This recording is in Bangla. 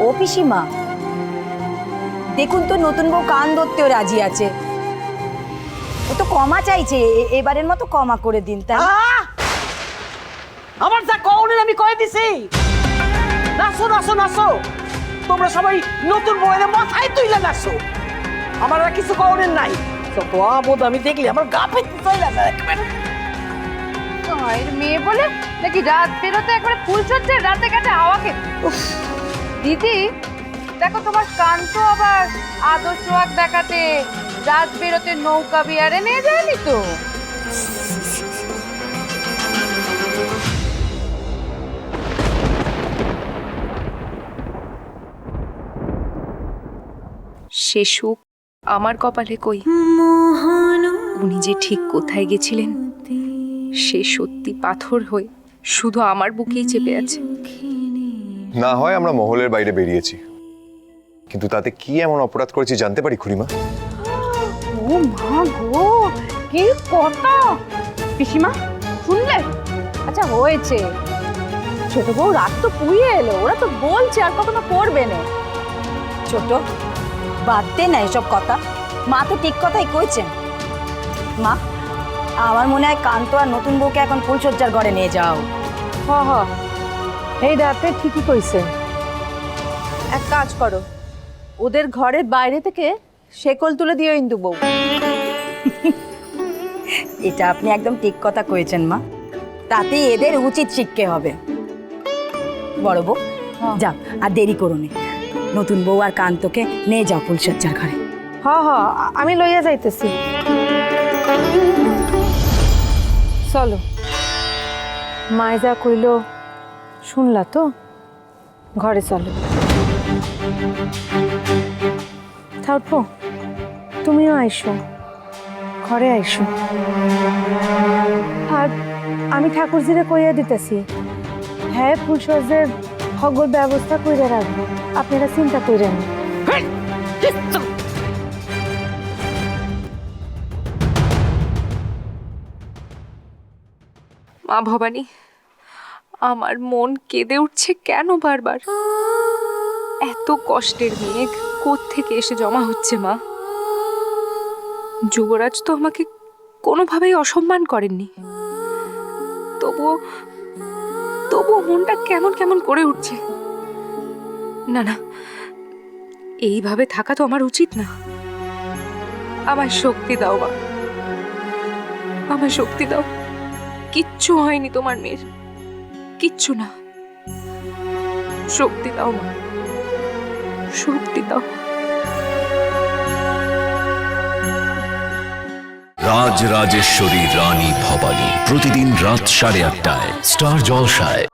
ও পিসিমা। দেখুন তো নতুন বউ কান ধরতেও রাজি আছে। ও তো কমা চাইছে এ- এবারের মতো কমা করে দিন তাই আমার যা কওনের আমি কয়ে দিছি। নাচো নাচো নাচো। তোমরা সবাই নতুন বউয়ের মাথায় তুইলে নাচো। আমার আর কিছু কওনের নাই। যত আবোধ আমি দেখলি আমার গা পেতে চলে একেবারে। মেয়ে বলে নাকি রাত বেরোতে একবারে ফুল চড়ছে রাতে কাটে হাওয়াকে উফ, দিদি, দেখো তোমার কান তো আবার আদর চোয়াক দেখাতে রাত বেরোতে নৌকা বিয়ারে নিয়ে যায়নি তো? সে সুখ আমার কপালে কই? উনি যে ঠিক কোথায় গেছিলেন, সে সত্যি পাথর হয়ে শুধু আমার বুকেই চেপে আছে। না হয় আমরা মহলের বাইরে বেরিয়েছি। কিন্তু তাতে কি এমন অপরাধ করেছি জানতে পারি খুড়িমা? ও মা গো কি কথা? পিসিমা শুনলে? আচ্ছা হয়েছে। ছোট বউ রাত তো পুড়িয়ে এলো ওরা তো বলছে আর কখনো করবে না। ছোট বাদতে না এসব কথা। মা তো ঠিক কথাই কইছেন। মা আমার মনে হয় কান্ত আর নতুন বউকে এখন ফুলসজ্জার ঘরে নিয়ে যাও। হ হ। এই রাতে ঠিকই কইছে। এক কাজ করো ওদের ঘরের বাইরে থেকে শেকল তুলে দিও ইন্দু বউ। এটা আপনি একদম ঠিক কথা কয়েছেন মা। তাতে এদের উচিত শিক্ষে হবে। বড় বউ যাও আর দেরি করো নি। নতুন বউ আর কান্তকে নিয়ে যাও ফুলসজ্জার ঘরে। হ হ আমি লইয়া যাইতেছি। চলো। মায় যা কইল শুনলা তো? ঘরে চলো। থাকব তুমিও আইসো। ঘরে আইসো। আর আমি ঠাকুরজিরে কইয়া দিতেছি হ্যাঁ ফুলসজ্জের হগর ব্যবস্থা কইরা রাখব আপনারা চিন্তা কইরেন মা ভবানী আমার মন কেঁদে উঠছে কেন বারবার? এত কষ্টের মেঘ থেকে এসে জমা হচ্ছে, মা? যুবরাজ তো আমাকে কোনোভাবেই অসম্মান করেননি। তবুও তবুও মনটা কেমন কেমন করে উঠছে? না না, এইভাবে থাকা তো আমার উচিত না। আমার শক্তি দাও, মা। আমার শক্তি দাও। কিচ্ছু হয়নি তোমার মেয়ের। কিচ্ছু না। শক্তি দাও মা। শক্তি দাও। রাজ রাজেশ্বরী রানী ভবানী প্রতিদিন রাত সাড়ে আটটায়, স্টার জলসায়।